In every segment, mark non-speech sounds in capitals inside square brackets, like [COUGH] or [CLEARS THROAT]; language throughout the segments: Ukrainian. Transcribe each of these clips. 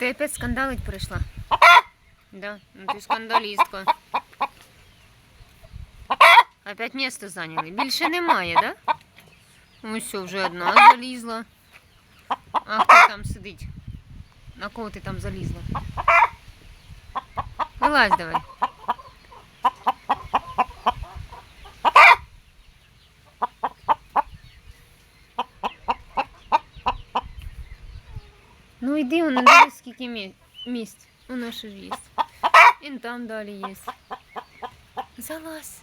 Ти опять скандалить прийшла? Да, ну ти скандалістка. Опять місто зайняли. Більше немає, да? Ось все, вже одна залізла. А хто там сидить? На кого ти там залізла? Вилазь давай. Йди, воно дивись, скільки мі- місць. Воно ще ж є. І там далі є. Залазь.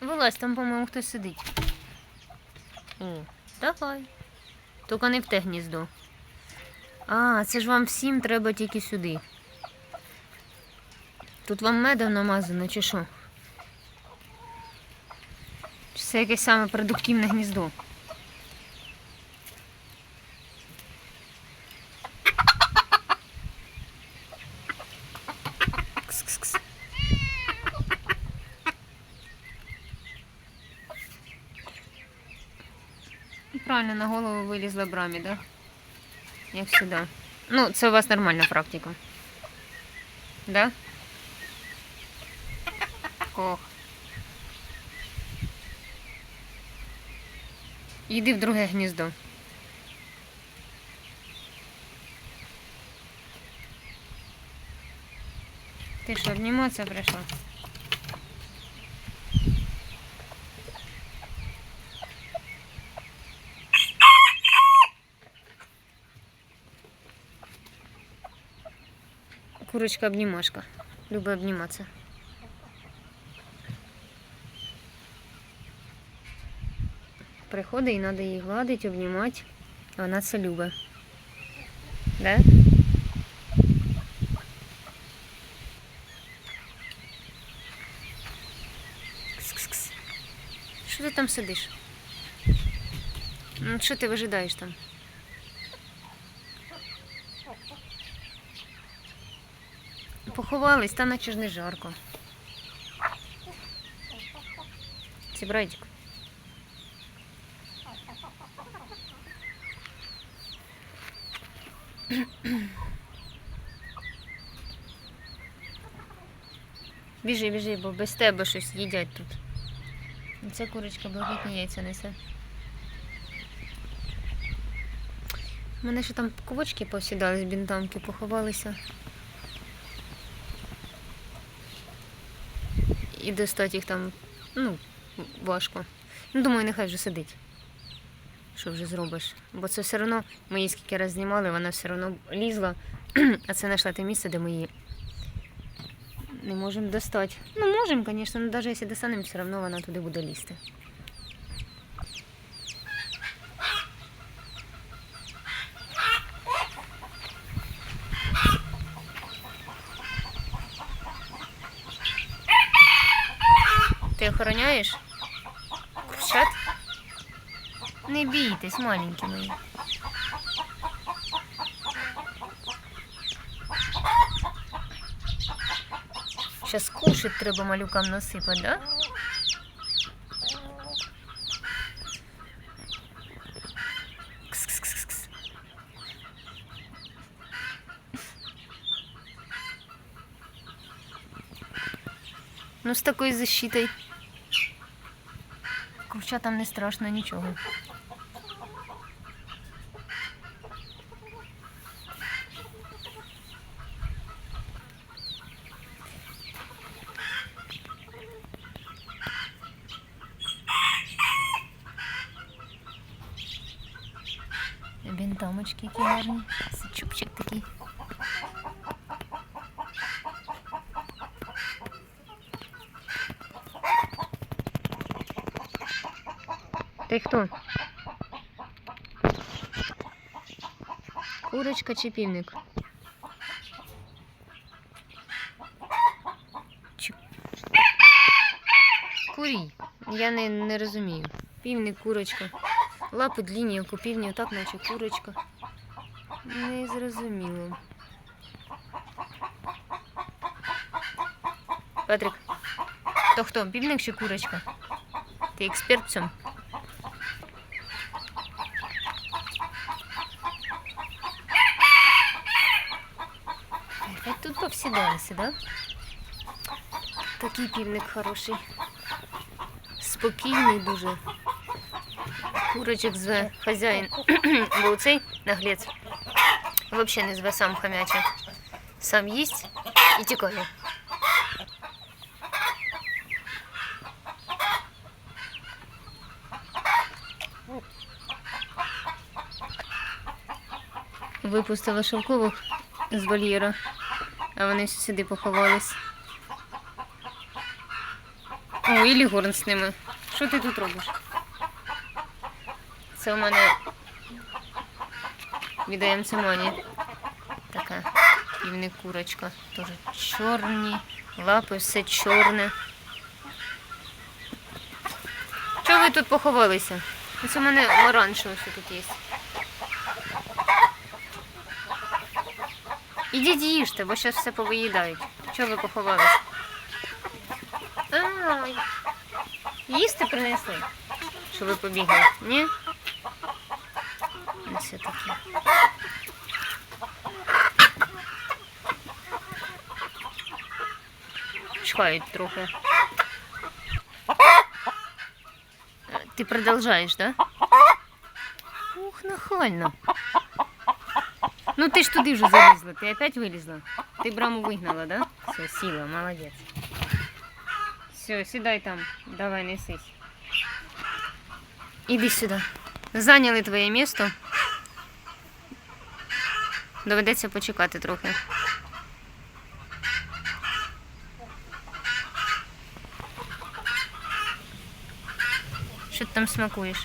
Вилазь, там, по-моєму, хтось сидить. О, давай. Тільки не в те гніздо. А, це ж вам всім треба тільки сюди. Тут вам медом намазано, чи що? Чи це якесь саме продуктивне гніздо? І на голову вилізла брамі, да? Як завжди. Ну, це у вас нормальна практика. Да? Ох. Йди в друге гніздо. Ти що, обніматися прийшла? Курочка обнімашка. Любить обніматися. Приходить і треба її гладити, обнімати. Вона це любить. Да? Що ти там сидиш? Ну, що ти вижидаєш там? Поховались, та наче ж не жарко. Сібрайчик. Біжи, біжи, бо без тебе щось їдять тут. Ця курочка блакитні яйця несе. У мене ще там кувочки посідали з бінтамки, поховалися. І достати їх там, ну, важко. Ну, думаю, нехай вже сидить. Що вже зробиш? Бо це все одно, ми її скільки раз знімали, вона все одно лізла, [CLEARS THROAT] а це знайшла те місце, де ми її не можемо достати. Ну, можемо, звісно, але навіть якщо достанемо, все одно вона туди буде лізти. охороняєш? Курчат? Не бійтесь, маленькі мої. Сейчас кушать треба малюкам насипати, да? Кс-кс-кс-кс. Ну, з такою защитою. Курчатам не страшно нічого. Бінтамочки які. Чубчик такий. Ти хто? Курочка чи півник? Курій. Я не, не розумію. Півник, курочка. Лапи длінні, як у півня, так наче курочка. Не зрозуміло. Патрик, то хто? Півник чи курочка? Ти експерт в цьому? тут повсідалися, да? Такий півник хороший. Спокійний дуже. Курочок зве хазяїн. [COUGHS] Бо цей наглець взагалі не зве сам хам'яче. Сам їсть і тікає. Випустила шовкових з вольєра, А вони всі сюди поховались. О, і Лігорн з ними. Що ти тут робиш? Це у мене віддаємо це мані. Така півник курочка. Теж чорні, лапи, все чорне. Чого ви тут поховалися? Ось у мене оранжеве все тут є. Ідіть їжте, бо зараз все повиїдають. Чого ви поховались? Їсти принесли, що ви побігли, ні? Ну, все таке. Чхають трохи. Ти продовжаєш, да? Ух, нахально. Ну ти ж туди вже залізла, ти опять вилізла. Ти браму вигнала, да? Все, сіла, молодець. Все, сідай там, давай несись. Іди сюди. Зайняли твоє місто. Доведеться почекати трохи. Що ти там смакуєш?